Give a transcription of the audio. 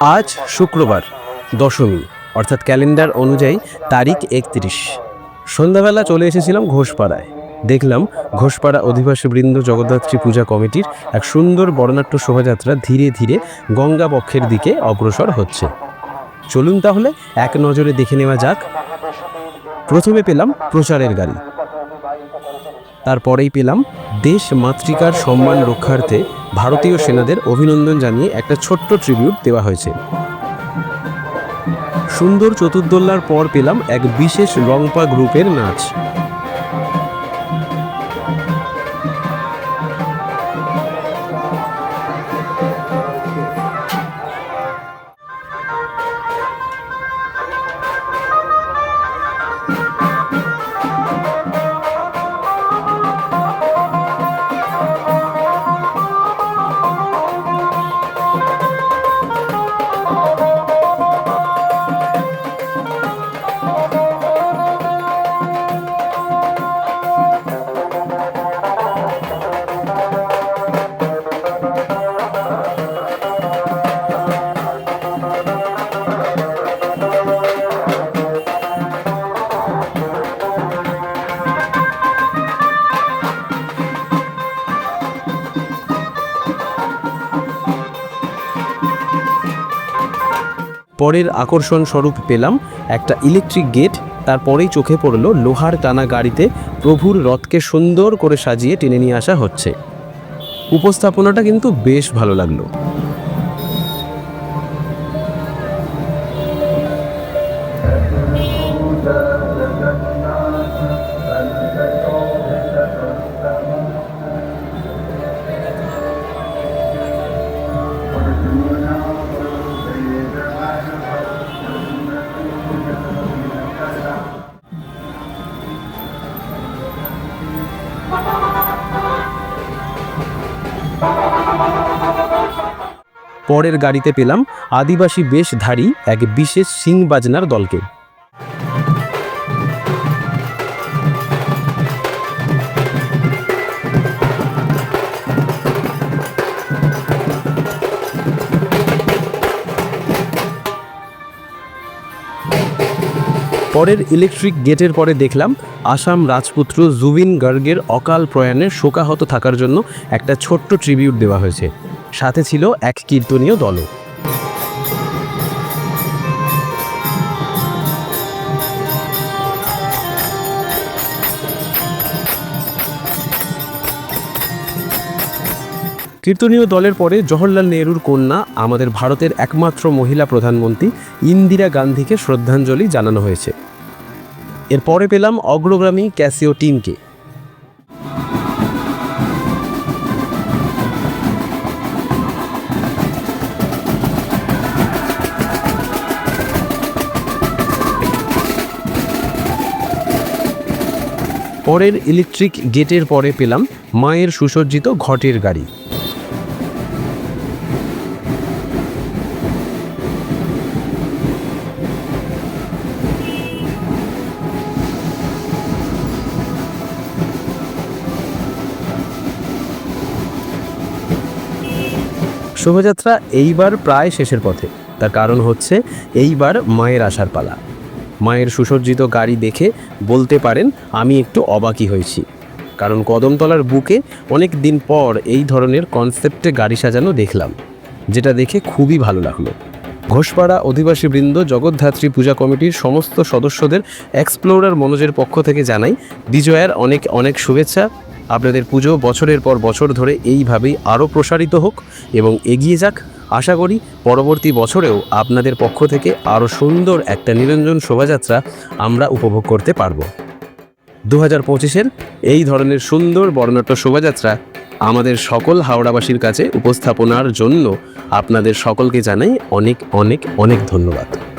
আজ শুক্রবার, দশমী, অর্থাৎ ক্যালেন্ডার অনুযায়ী তারিখ একত্রিশ। সন্ধ্যাবেলা চলে এসেছিলাম ঘোষপাড়ায়। দেখলাম ঘোষপাড়া অধিবাসী বৃন্দ জগদ্ধাত্রী পূজা কমিটির এক সুন্দর বর্ণাঢ্য শোভাযাত্রা ধীরে ধীরে গঙ্গা বক্ষের দিকে অগ্রসর হচ্ছে। চলুন তাহলে এক নজরে দেখে নেওয়া যাক। প্রথমে পেলাম প্রচারের গাড়ি। তারপরেই পেলাম দেশ মাতৃকার সম্মান রক্ষার্থে ভারতীয় সেনাদের অভিনন্দন জানিয়ে একটা ছোট্ট ট্রিবিউট দেওয়া হয়েছে। সুন্দর চতুর্দোল্লার পর পেলাম এক বিশেষ রংপা গ্রুপের নাচ। পরের আকর্ষণ স্বরূপ পেলাম একটা ইলেকট্রিক গেট তারপরেই চোখে পড়ল লোহার টানা গাড়িতে প্রভুর রথকে সুন্দর করে সাজিয়ে টেনে নিয়ে আসা হচ্ছে। উপস্থাপনাটা কিন্তু বেশ ভালো লাগল। পরের গাড়িতে পেলাম আদিবাসী বেশধারী এক বিশেষ সিং বাজনার দলকে। পরের ইলেকট্রিক গেটের পরে দেখলাম আসাম রাজপুত্র জুবিন গার্গের অকাল প্রয়াণে শোকাহত থাকার জন্য একটা ছোট্ট ট্রিবিউট দেওয়া হয়েছে। সাথে ছিল এক কীর্তনীয় দলও। কীর্তনীয় দলের পরে জওহরলাল নেহরুর কন্যা, আমাদের ভারতের একমাত্র মহিলা প্রধানমন্ত্রী ইন্দিরা গান্ধীকে শ্রদ্ধাঞ্জলি জানানো হয়েছে। এরপরে পেলাম অগ্রগামী ক্যাসিও টিমকে। পরের ইলেকট্রিক গেটের পরে পেলাম মায়ের সুসজ্জিত ঘটের গাড়ি। শোভাযাত্রা এইবার প্রায় শেষের পথে। তার কারণ হচ্ছে, এইবার মায়ের আসার পালা। মায়ের সুসজ্জিত গাড়ি দেখে বলতে পারেন, আমি একটু অবাকই হয়েছি। কারণ কদমতলার বুকে অনেক দিন পর এই ধরনের কনসেপ্টে গাড়ি সাজানো দেখলাম, যেটা দেখে খুবই ভালো লাগল। ঘোষপাড়া অধিবাসী বৃন্দ, জগদ্ধাত্রী পূজা কমিটির সমস্ত সদস্যদের এক্সপ্লোরার মনোজের পক্ষ থেকে জানাই, বিজয়ার অনেক অনেক শুভেচ্ছা। আপনাদের পুজো বছরের পর বছর ধরে এইভাবেই আরও প্রসারিত হোক এবং এগিয়ে যাক। আশা করি পরবর্তী বছরেও আপনাদের পক্ষ থেকে আরও সুন্দর একটা নিরঞ্জন শোভাযাত্রা আমরা উপভোগ করতে পারব। দু হাজার পঁচিশের এই ধরনের সুন্দর বর্ণাঢ্য শোভাযাত্রা আমাদের সকল হাওড়াবাসীর কাছে উপস্থাপনার জন্য আপনাদের সকলকে জানাই অনেক অনেক অনেক ধন্যবাদ।